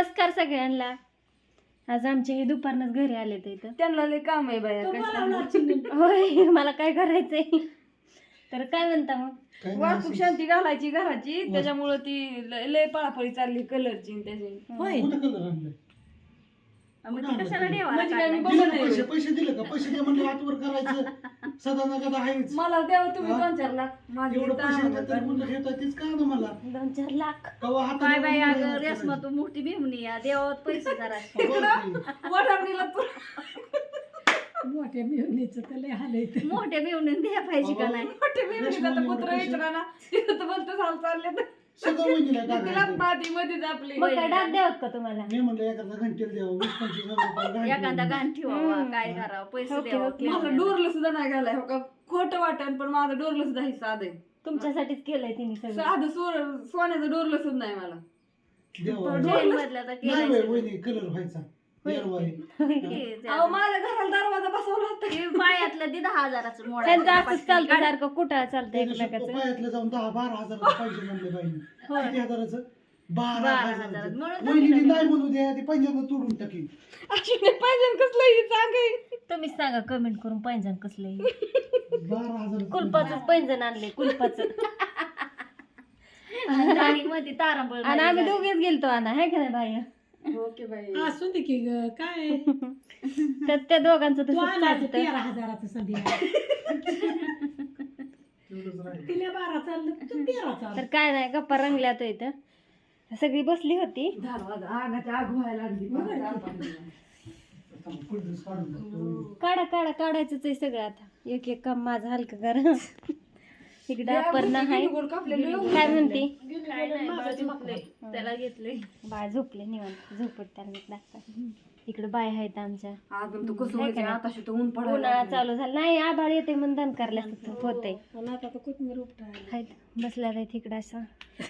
नमस्कार सगळ्यांना. आज आमचे हे दुपारनच घरी आले ते इथं. त्यांना लय काम आहे बाया काय सांगू. होय मला काय करायचंय? तर काय म्हणता मग? वाहतूक शांती घालायची घराची त्याच्यामुळं ती लय लय पळापळी चालली कलरची त्याची. होय. कुठं कलर आणले मग ते कशाला ठेवायला म्हणजे काय मी? दिले पैसे दिले का? पैसे दे म्हणले हातवर करायचं. सदा ना कदा आहेच. मला द्यावं तुम्ही हा? दोन चार लाख. माझी एवढं पैसे तरी तेच का ना मला? दोन चार लाख. कवा हातात काय बाई एवढं अगं करायचं. रेसमा तू मोठी भीमनी या देवात पैसे जरा मोठ्या मिळणीचं तर लय हाल येतं. मोठ्या भीमनी द्या पाहिजे का नाही? मोठे बिल्डिंगला तर कुत्र विचारा ना तिथं तर बोलतो चाल चालले तर. सगळं वहिनीला तिला मध्येच आपली मग काय डाग द्यावत का तुम्हाला मी म्हणलं एखादा घंटेला द्यावं वीस पंचवीस हजार रुपये घंटेला एखादा द्यावं. गाण ठेवावा हम्म. काय करावं पैसे ओके, द्यावं ओके. माझं केलं. डोरलं सुद्धा नाही घालाय हो का खोटं वाटण पण माझं डोरलं सुद्धा हे साधं आहे तुमच्यासाठीच केलंय तिने सगळं साधं सोर सोन्याचं डोरलं सुद्धा नाही मला द्यावं. जेल मधलं तर नाही केलंय बाई, सगळं. वहिनी कलर व्हायचा. हे अहो. माझ्या घराला दरवाजा बसवला हे पायातलं दे दहा हजाराचं मोड. त्यांचं असंच चालतं सारखं कुठं चालतं एकमेकाचं? पायातलं जाऊन दहा बारा हजार पाहिजे म्हणले बाईने. किती हजाराचं? बारा बारा हजाराचं. हजाराचं. म्हणून तर वहिनीने तिला नाही म्हणू द्या ती पंजाब तोडून टाकी अशी पाहिजे कसलं ही चांग आहे तुम्हीच सांगा कमेंट करून पैंजण बारा हजार कुलपाचंच पैंजण आणले कुलपाचं. मध्ये तारांबळ आणि आम्ही दोघेच गेलतो आणा है का नाही बाई ओके बाई. असू दे की ग काय? तर त्या दोघांचं तू तसं चालतं. तेरा हजाराचं सध्या राहिलं. तिला बारा चाललं तू तेरा काय नाही गप्पा रंगल्या तो इथं. सगळी बसली होती. झालं आगाच्या आग व्हायला लागली. थांब, कुलदीप काढून टाकतो. काढा काढा काढायचंच आहे सगळं आता. एक एक काम माझं हलकं करा. इकडं अपर्णा आहे काय म्हणते. त्याला घेतले बाळ झोपले निवांत. झोपट त्याला लागतात इकडे बाय आहेत आमच्या. अजून तू कसं हाय का व्हायचं नाही? आताशी तर ऊन पडायला उन्हाळा. चालू झाला. नाही आभाळ येते म्हणून दण करल्या आहेत बसल्या आहेत इकडं असं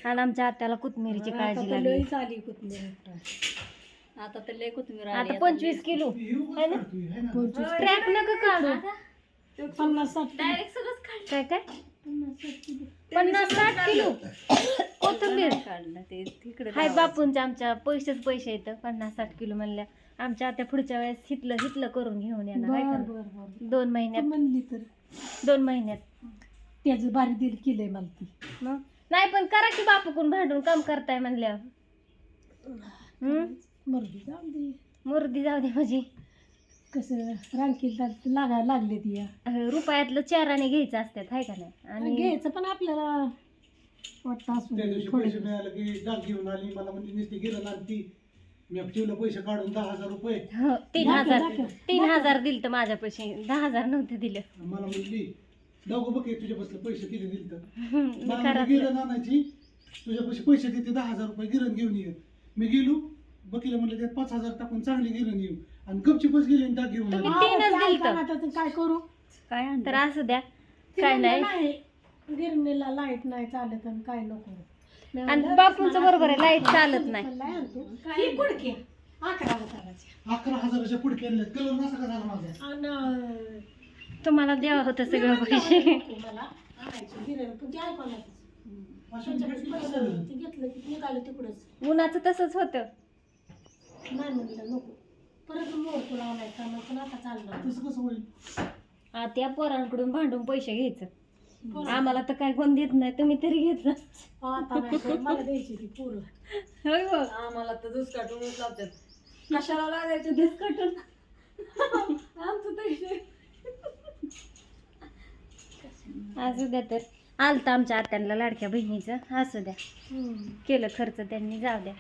आणि आमच्या आत्याला कोथमिरीची काळजी लागली. कोथमीर आता तर लय कोथमीर आता. पंचवीस किलो. ना? ट्रॅक नका काढू. पन्नास. काय काय? पन्नास साठ किलो. किलो. कोथिंबीर. काढलं ते तिकडे हाय बापूंच्या आमच्या पैसेच पैसे येतं पन्नास साठ किलो म्हणल्या. आमच्या आता पुढच्या वेळेस हितलं हितलं करून घेऊन येणार का? दोन महिन्यात. म्हणली तर. दोन महिन्यात. त्याचं बारी दिल केलंय मला ती. मग? नाही पण करा की बापूकून भांडून काम करताय म्हणल्यावर. हम्म. मर्दी जाऊ दे. मुर्दी जाऊ दे माझी कसं रांकीला लागायला लागले ती. या रुपयातलं चाराने घ्यायचं असतात हाय का नाही? आणि घ्यायचं पण आपल्याला वाटतं असू त्या दे दिवशी थोडे पैसे मिळाले की डाग घेऊन आली मला म्हणजे नुसती गिरण आणती मी ठेवलं पैसे काढून दहा हजार रुपये. हो, तीन दाखव, हजार दाखव. तीन हजार दिल तर माझ्या पैसे दहा हजार नव्हते दिले. मला म्हणली दाखव बघ हे तुझ्या बसलं पैसे किती दिल तर मी मला गिरण आणायची. तुझ्या पैसे पैसे देते दहा हजार रुपये गिरण घेऊन ये. मी गेलो बकीला म्हणलं त्यात पाच हजार टाकून चांगली गिरण येऊ आणि गपचीपच गेले आणि घेऊन आली. तुम्ही तीनच दिलतं. काय करू? काय? तर असू द्या काय नाही. गिरणीला लाइट नाही चालत आणि काय नको. मी आणि बापूंचं बरोबर आहे लाइट चालत नाही. पण नाही आणतो. ही कुडकी अकरा हजाराची. अकरा हजाराच्या पुढे कलर नसा का झाला माझा? आणि तुम्हाला द्यावं होतं सगळं पैसे. नको मला आणायची गिरण पण ते ऐका ना अशी किती पैसे झाले? ते घेतलं की निघालं तिकडंच. उन्हाचं तसंच होतं. नाही म्हणलं नको. परत मोड तुला आणायचा मग पण आता चाललं तसं कसं होईल? आ, त्या पोरांकडून भांडून पैसे घ्यायचं. आम्हाला तर काय कोण देत नाही तुम्ही तरी घेत जा. आता नाही तर मला द्यायची ती पोरं. होय आम्हाला तर दुस काटूनच लावतात. कशाला लागायचं दुस काटून? आमचं पैसे असू द्या तर. आलतं आमच्या आत्यांना लाडक्या बहिणीचं. असू द्या. केलं खर्च त्यांनी जाऊ द्या.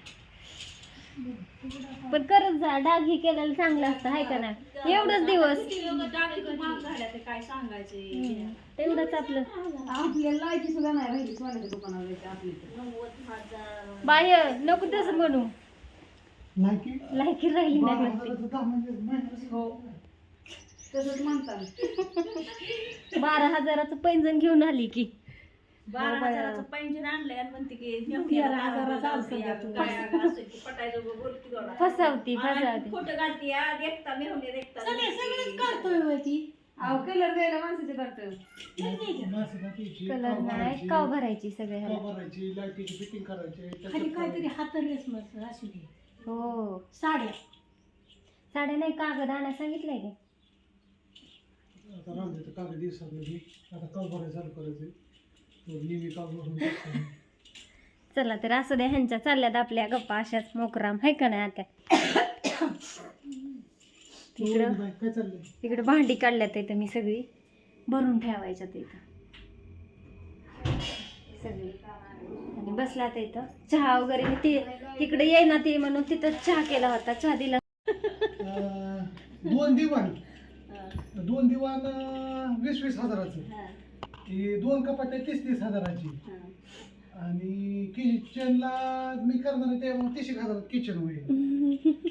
पण करत जा डाग ही केलेलं चांगलं असतं हाय का नाही? एवढंच दिवस. काय सांगायचे? तेवढंच आपलं. आपल्याला लायची सुद्धा नाही राहिली सोन्याच्या दुकानावर जायचं आपली तर. नव्वद हजार. बाय नको तसं म्हणू. लायकी राहिली नाही म्हणते. म्हणजे हो. तसंच म्हणतात. बारा हजाराचं पैंजण घेऊन आली की. बारा. हजाराचं पैंजण आणलंय आणि म्हणते की तेरा हजाराचं की पटायचं बघ, बोल की. फसावती आणि फसावती. खोटं घालती या, देखता मेहुणे देखता सगळे सगळेच काढतोय होय ती. अहो कलर द्यायला माणसाचे करतं माणसं टाकायची, कलर नाही भरायची, काव भरायची सगळे काव भरायची लाईटीची फिटिंग करायची खाली त्याच्यात काहीतरी हात रेस मस्त असू दे. हो. साड्या. साड्या नाही कागद आणा सांगितलंय की? आता तर कागद दिवसात आता काल भरायला चालू करायचं. चला तर असू द्या ह्यांच्या चालल्यात आपल्या गप्पा अशाच मोकराम हाय का नाही आता तिकडं? तिकडे भांडी काढल्यात इथं मी सगळी. भरून ठेवायच्यात इथं. सगळी. आणि बसल्यात इथं. चहा वगैरे मी ते तिकडे येईना ते म्हणून तिथं चहा केला होता. चहा दिला. दोन दिवाण. दोन दिवाण वीस वीस हजाराचं. ही दोन कपाट्या तीस तीस हजाराची. आणि किचनला मी करणार आहे ते तीस एक हजारात किचन होईल.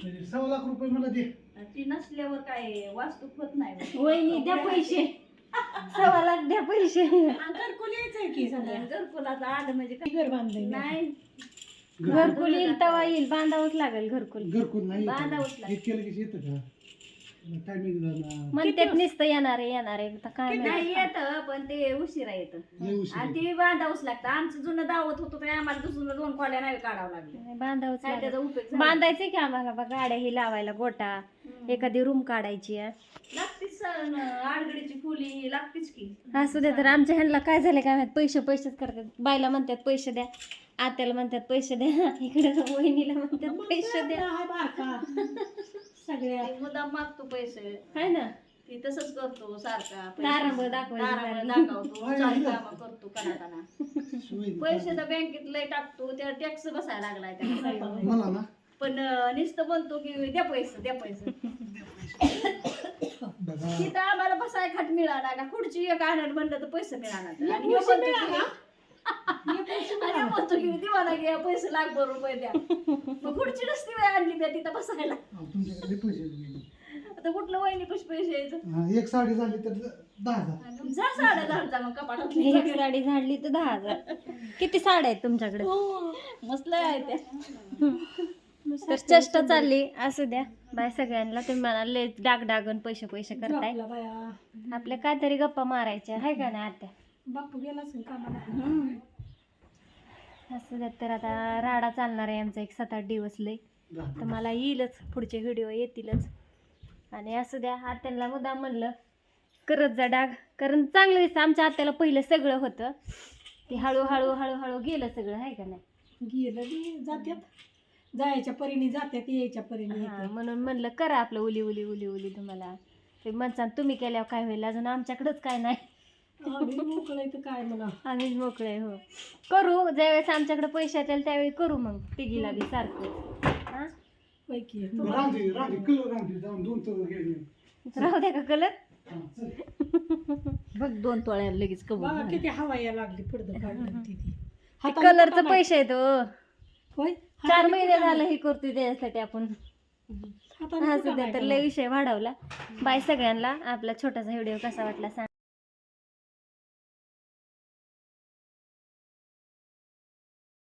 म्हणजे सव्वा लाख रुपये मला दे. ती नसल्यावर काय वास्तू होत नाही. वहिनी द्या पैसे. सव्वा लाख द्या पैसे. घरकुल यायचंय की सध्या? घरकुलाचं आलं म्हणजे काय? घर बांधलंय मी. नाही. घरकुल येईल तवा येईल बांधावंच लागेल घरकुल. घरकुल नाही बांधावंच केलं की येतं का? टायमिंग झाला. म्हणतात नुसतं येणार आहे येणार. आहे आता काय नाही माहिती. येत पण ते उशिरा येतं. लय उशीर आणि ते बांधावंच लागतं. आमचं जुनं दावत होतं ते आम्हाला दुसरं दोन खोल्या नाही काढावं लागलं. नाही, बांधावंच काय लागेल. त्याचा उपयोग झाला? बांधायचंय की आम्हाला बा गाड्या ही लावायला गोटा एखादी रूम काढायची आहे. लागतीच सण, आडगडीची फुली लागतीच की. असू दे तर आमच्या ह्यांना काय झालं काय माहीत? पैसे पैसेच करतात. बायला म्हणतात पैसे द्या. आत्याला म्हणतात पैसे द्या. इकडे वहिनीला म्हणतात पैसे द्या. हाय बारका? सगळ्या. ते मुद्दाम मागतो पैसे. हाय ना? ती तसंच करतो सारखा. सारखी. दाखवतो. कामं करतो पैसे तर बँकेत लय टाकतो त्या टॅक्स बसायला लागलाय त्याला. मला ना. पण अं, नुसतं म्हणतो की द्या पैसे द्या पैसे. बघा तिथं आम्हाला बसाय खाट मिळाला का खुर्ची एक आणत म्हणलं तर पैसे मिळाला आणि ह्यो पैसे म्हणतो मिळाला? की- ह्यो म्हणतो की दिवाला घ्या पैसे लाखभर रुपये द्या. मग खुर्ची नसती वेळ आणली त्या तिथं बसायला. तुमच्याकडे पैसे. आता कुठलं वहिनी पैसे पैसे यायचं? हा, एक साडी झाली तर दहा हजार. जा साड्या झाडचा मग एक साडी झाडली तर दहा हजार. किती साड्या आहेत तुमच्याकडे? मस्त लय आहे त्या. तर चेष्टा चालली असू द्या. बाय सगळ्यांना तुम्ही मला लय डाग डागून पैसे पैसे करताय. आपल्या काहीतरी गप्पा मारायच्या हाय का नाही आत्या? बापू गेला असेल कामाला. असू द्या तर आता राडा चालणार आहे आमचा एक सात आठ दिवस लय. तर मला येईलच पुढचे व्हिडिओ येतीलच. आणि असू द्या आत्याला मुद्दाम म्हणलं करत जा डाग. कारण चांगलं दिसतं आमच्या आत्याला पहिलं सगळं होतं. ते हळूहळू हळूहळू गेलं सगळं आहे का नाही? गेलं की जात्यात. जायच्या परीने जात्यात यायच्या परीने हा. म्हणून म्हणलं करा आपलं उली उली उली उली तुम्हाला. ते म्हणसान तुम्ही केल्यावर काय होईल? अजून आमच्याकडंच काय नाही. मोकळं आहे तर काय म्हणा. आम्हीच मोकळे हो. करू ज्यावेळेस आमच्याकडे पैसे येतील त्यावेळी करू मग तिघीला बी सारखं. हा? पैकी आहे. रामदेव रामदेव कलर रामदेव जाऊन दोन तर घेऊन राहू द्या का कलर हा. बघ दोन तोळ्या लगेच बघा किती हवा यायला लागली पडदं काढलं तिथे कलरचं पैसे आहेत हो. होय? चार महिने झालं हे करतोय त्याच्यासाठी आपण. हाताने असू कुठं द्या नाही तर लय विषय वाढवला. बाय सगळ्यांना. आपला छोटासा व्हिडिओ कसा वाटला सांग.